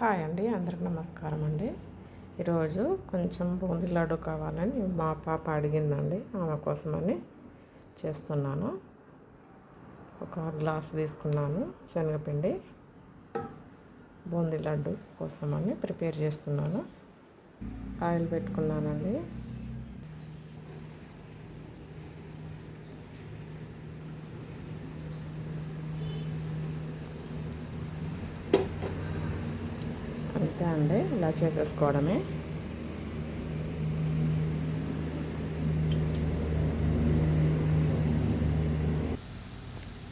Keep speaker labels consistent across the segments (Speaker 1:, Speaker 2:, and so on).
Speaker 1: Hi అండి అందరికి నమస్కారం అండి. ఈరోజు కొంచెం బూందీ లడ్డు కావాలని మా పాప అడిగిందండి ఆమె కోసమని చేస్తున్నాను. ఒక గ్లాస్ తీసుకున్నాను శనగపిండి బూందీ లడ్డు కోసమని ప్రిపేర్ చేస్తున్నాను. ఆయిల్ పెట్టుకున్నానండి అంతే అండి ఇలా చేసేసుకోవడమే.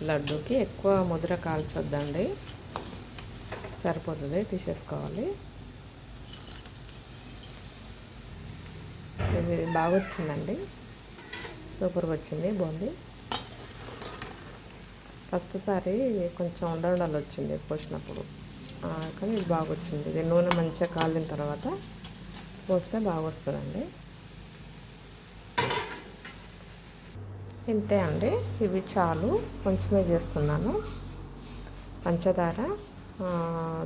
Speaker 1: లడ్డూకి ఎక్కువ ముద్ర కాల్చొద్దండి. సరిపోతుంది తీసేసుకోవాలి. ఇది బాగా వచ్చిందండి సూపర్గా వచ్చింది బాగుంది. ఫస్ట్ సారి కొంచెం ఉండలు వచ్చింది పోసినప్పుడు కానీ ఇది బాగా వచ్చింది ఇది నూనె మంచిగా కాలిన తర్వాత పోస్తే బాగా వస్తుందండి ఇంతే అండి. ఇవి చాలు. కొంచెమే చేస్తున్నాను. పంచదార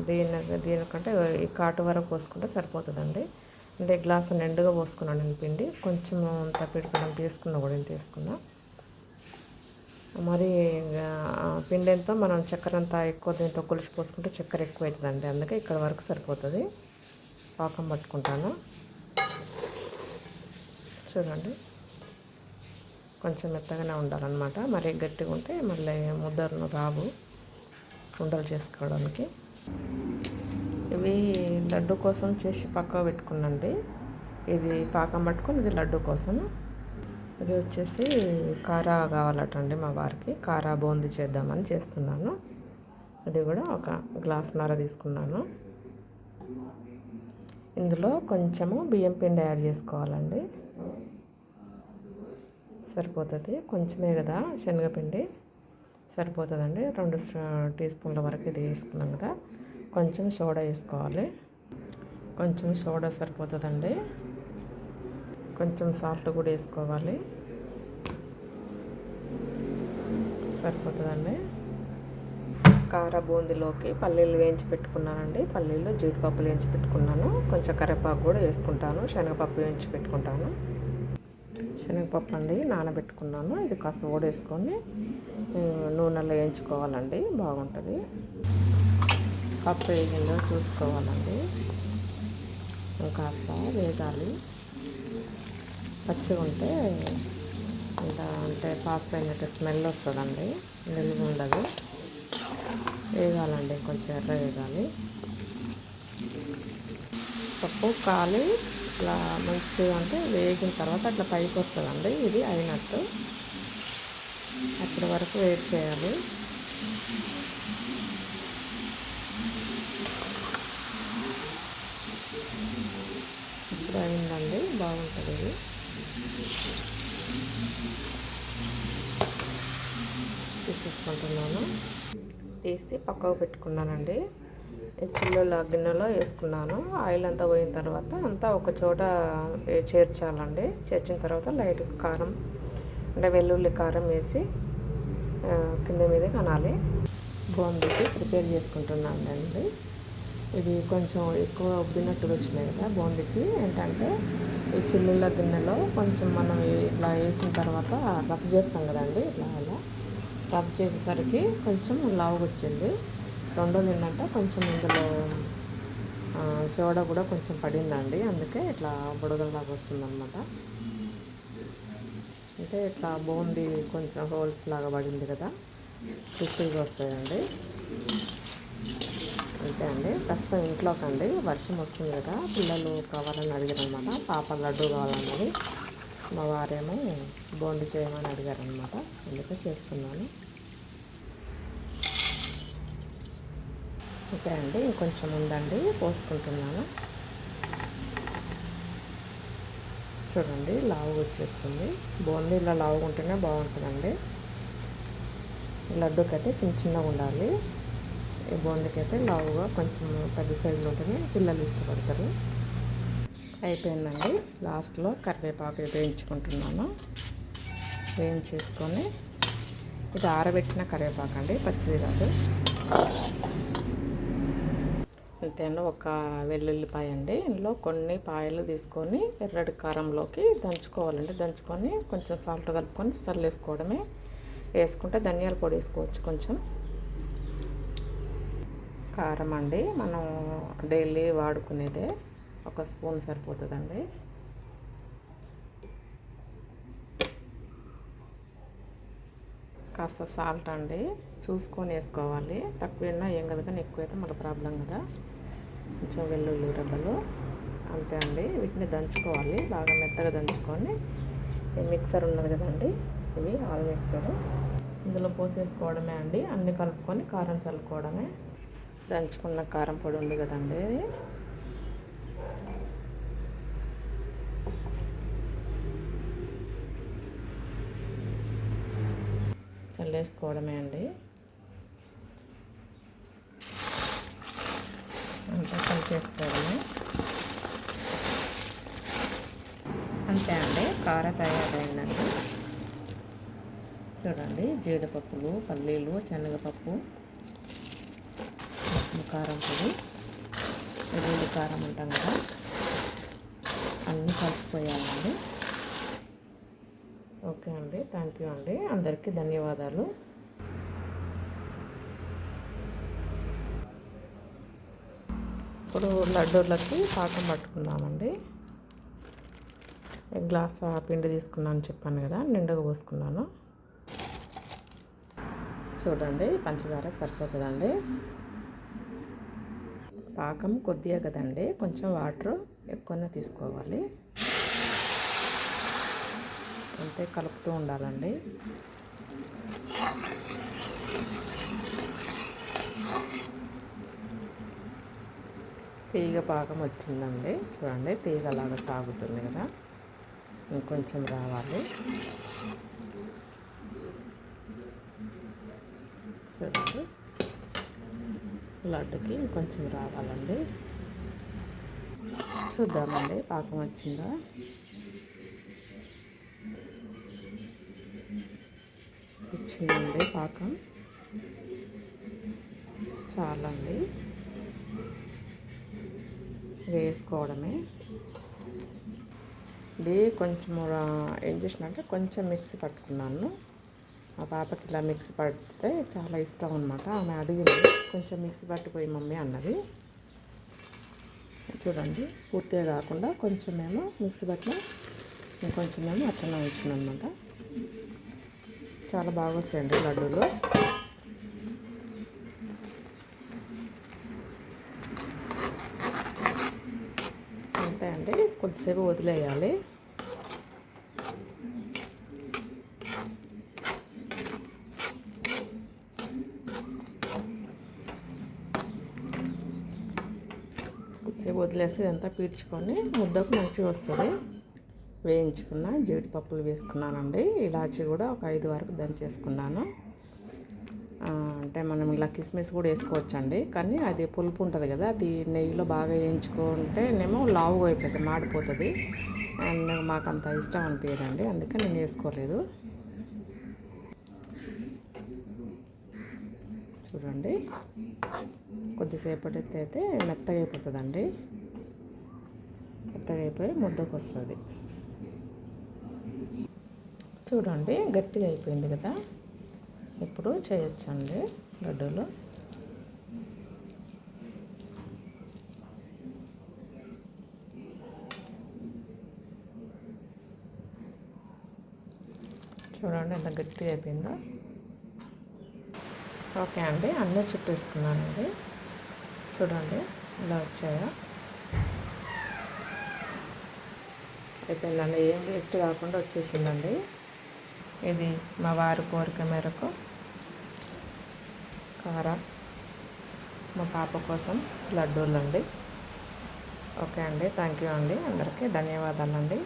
Speaker 1: దీని దీనికంటే ఈ కాటు వరకు పోసుకుంటే సరిపోతుందండి. అంటే గ్లాసు నిండుగా పోసుకున్నాను నేను పిండి. కొంచెం అంత పిడికడం తీసుకున్నా కూడా నేను తీసుకున్నా. మరి పిండి ఎంతో మనం చక్కెర అంతా ఎక్కువ దీంతో కొలిసి పోసుకుంటే చక్కెర ఎక్కువ అవుతుందండి అందుకే ఇక్కడ వరకు సరిపోతుంది. పాకం పట్టుకుంటాను. చూడండి. కొంచెం మెత్తగానే ఉండాలన్నమాట. మరి గట్టిగా ఉంటే మళ్ళీ ముద్దరును రావు. ఉండలు చేసుకోవడానికి. ఇవి లడ్డు కోసం చేసి పక్క పెట్టుకున్నాండి. ఇది పాకం పట్టుకుని ఇది లడ్డు కోసం. ఇది వచ్చేసి కారా కావాలటండి మా వారికి. కారా బూందీ చేద్దామని చేస్తున్నాను. అది కూడా ఒక గ్లాస్ నార తీసుకున్నాను. ఇందులో కొంచెము బియ్యం పిండి యాడ్ చేసుకోవాలండి. సరిపోతుంది. కొంచెమే కదా శనగపిండి. సరిపోతుందండి. రెండు టీ స్పూన్ల వరకు ఇది వేసుకున్నాం కదా. కొంచెం సోడా వేసుకోవాలి. కొంచెం సోడా సరిపోతుందండి. కొంచెం సాల్ట్ కూడా వేసుకోవాలి. సరిపోతుందండి. కార బూందీలోకి పల్లీలు వేయించి పెట్టుకున్నానండి. పల్లీలు జీడిపప్పులు వేయించి పెట్టుకున్నాను. కొంచెం కరివేపాకు కూడా వేసుకుంటాను. శనగపప్పు వేయించి పెట్టుకుంటాను. శనగపప్పు అండి నానబెట్టుకున్నాను. ఇది కాస్త ఓడేసుకొని నూనెలో వేయించుకోవాలండి. బాగుంటుంది. పప్పు వేగిందో చూసుకోవాలండి. కాస్త వేగాలి. పచ్చిగా ఉంటే అంత అంటే పాసిపోయినట్టు అయినట్టు స్మెల్ వస్తుందండి. నిలువ ఉండదు. వేగాలండి కొంచెం ఎర్ర వేగాలి. పప్పు కాలి ఇట్లా మంచిగా అంటే వేగిన తర్వాత అట్లా పైకి వస్తుందండి. ఇది అయినట్టు. అప్పటి వరకు వెయిట్ చేయాలి. ఇప్పుడు అయిందండి. బాగుంటుంది. ఇది తీసి పక్కకు పెట్టుకున్నానండి. చిల్లుల గిన్నెలో వేసుకున్నాను. ఆయిల్ అంతా పోయిన తర్వాత అంతా ఒక చోట చేర్చాలండి. చేర్చిన తర్వాత లైట్ కారం అంటే వెల్లుల్లి కారం వేసి కింద మీద కనాలి. బోంబీకి ప్రిపేర్ చేసుకుంటున్నాను అండి ఇది కొంచెం ఎక్కువ ఉబ్బినట్టుగా వచ్చినాయి కదా బోండికి ఏంటంటే ఈ చిల్లుల గిన్నెలో కొంచెం మనం ఇట్లా వేసిన తర్వాత రఫ్ చేస్తాం కదండి ఇట్లా అలా రబ్ చేసేసరికి కొంచెం లావుగా వచ్చింది రెండో ఏంటంటే కొంచెం ఇందులో సోడా కూడా కొంచెం పడిందండి. అందుకే ఇట్లా బుడగల్లాగా వస్తుందన్నమాట. అంటే ఇట్లా బోంది కొంచెం హోల్స్ లాగా పడింది కదా క్రిస్పీగా వస్తాయండి. అంతే అండి. ప్రస్తుతం ఇంట్లోకి అండి వర్షం వస్తుంది కదా పిల్లలు కావాలని అడిగారు అనమాట పాప లడ్డు కావాలన్నది. మా వారేమో బోండి చేయమని అడిగారనమాట అందుకే చేస్తున్నాను. ఓకే అండి ఇంకొంచెం ఉందండి పోసుకుంటున్నాను. చూడండి లావు వచ్చేస్తుంది. బోండి ఇలా లావుగా ఉంటేనే బాగుంటుందండి. లడ్డూకి అయితే చిన్న చిన్నగా ఉండాలి. ఈ బోండికి అయితే లావుగా కొంచెం పెద్ద సైజులో ఉంటేనే పిల్లలు ఇష్టపడతారు. అయిపోయిందండి. లాస్ట్లో కరివేపాకు వేయించుకుంటున్నాను. వేయించేసుకొని ఇది ఆరబెట్టిన కరివేపాకు అండి పచ్చిది కాదు. అంతే అండి ఒక వెల్లుల్లిపాయ అండి. ఇందులో కొన్ని పాయలు తీసుకొని ఎర్రడి కారంలోకి దంచుకోవాలండి. దంచుకొని కొంచెం సాల్ట్ కలుపుకొని చల్లేసుకోవడమే. వేసుకుంటే ధనియాల పొడి వేసుకోవచ్చు కొంచెం. కారం అండి మనం డైలీ వాడుకునేదే. ఒక స్పూన్ సరిపోతుందండి. కాస్త సాల్ట్ అండి. చూసుకొని వేసుకోవాలి. తక్కువ ఏం కదా కానీ ఎక్కువైతే మళ్ళీ ప్రాబ్లం కదా. కొంచెం వెల్లుల్లి రెబ్బలు. అంతే అండి. వీటిని దంచుకోవాలి. బాగా మెత్తగా దంచుకొని. మిక్సర్ ఉన్నది కదండి. ఇవి ఆల్ మిక్సర్. ఇందులో పోసేసుకోవడమే అండి. అన్నీ కలుపుకొని కారం చల్లుకోవడమే. దంచుకున్న కారం పొడి ఉంది కదండి. చల్లేసుకోవడమే అండి. అంతా కలిపేసుకోవడమే. అంతే అండి కార తయారైందండి. చూడండి జీడిపప్పులు పల్లీలు శనగపప్పు కారం పొడి ఎరువులు కారం ఉంటాం కదా. అన్నీ కలిసిపోయాలండి ఓకే అండి. థ్యాంక్ యూ అండి. అందరికీ ధన్యవాదాలు. ఇప్పుడు లడ్డూలకి పాకం పట్టుకుందామండి. గ్లాస్ పిండి తీసుకున్నాను చెప్పాను కదా నిండుగా పోసుకున్నాను. చూడండి పంచదార సరిపోతుందండి. పాకం కొద్దిగా కదండి కొంచెం వాటర్ ఎక్కువనే తీసుకోవాలి. అంతే కలుపుతూ ఉండాలండి. తీగ పాకం వచ్చిందండి. చూడండి తీగ అలాగా సాగుతుంది కదా. ఇంకొంచెం రావాలి. చూడండి. లడ్డుకి ఇంకొంచెం రావాలండి. చూద్దామండి పాకం వచ్చిందా? వచ్చిందండి పాకం. చాలండి. వేసుకోవడమే. ఇది కొంచెం ఏం చేసినంటే కొంచెం మిక్సీ పట్టుకున్నాను. మా పాపకి ఇలా మిక్సీ పడితే చాలా ఇష్టం అనమాట ఆమె అడిగింది కొంచెం మిక్సీ పట్టిపోయి మమ్మీ అన్నది. చూడండి పూర్తిగా కాకుండా కొంచెం మేము మిక్సీ పట్టిన ఇంకొంచెమేమో అట్లనే ఇచ్చింది అనమాట చాలా బాగా వస్తాయండి లడ్డూలు. అంతే అండి కొద్దిసేపు వదిలేయాలి. కొద్దిసేపు వదిలేస్తే ఇదంతా పీల్చుకొని ముద్దకు మంచిగా వస్తుంది. వేయించుకున్న జీడిపప్పులు వేసుకున్నానండి. ఇలాచి కూడా ఒక ఐదు వరకు దంచేసుకున్నాను అంటే మనం ఇలా కిస్మిస్ కూడా వేసుకోవచ్చండి. కానీ అది పులుపు ఉంటుంది కదా అది నెయ్యిలో బాగా వేయించుకుంటేనేమో లావుగా అయిపోతుంది మాడిపోతుంది. అండ్ మాకు అంత ఇష్టం అనిపించదండి అందుకే నేను వేసుకోలేదు. చూడండి. కొద్దిసేపటి అయితే మెత్తగా అయిపోతుందండి. మెత్తగా అయిపోయి ముద్దకు వస్తుంది చూడండి గట్టిగా అయిపోయింది కదా. ఇప్పుడు చేయొచ్చండి లడ్డూలు. చూడండి ఎంత గట్టిగా అయిపోయిందో. ఓకే అండి అన్నీ చుట్టేసుకున్నానండి. చూడండి ఇలా వచ్చాయా? అయిపోయిందండి ఏం వేస్ట్ కాకుండా వచ్చేసిందండి. ఇది మా వారి కోరిక మేరకు. కార మా పాప కోసం లడ్డూలు అండి ఓకే అండి థ్యాంక్ యూ అండి అందరికీ. ధన్యవాదాలండి.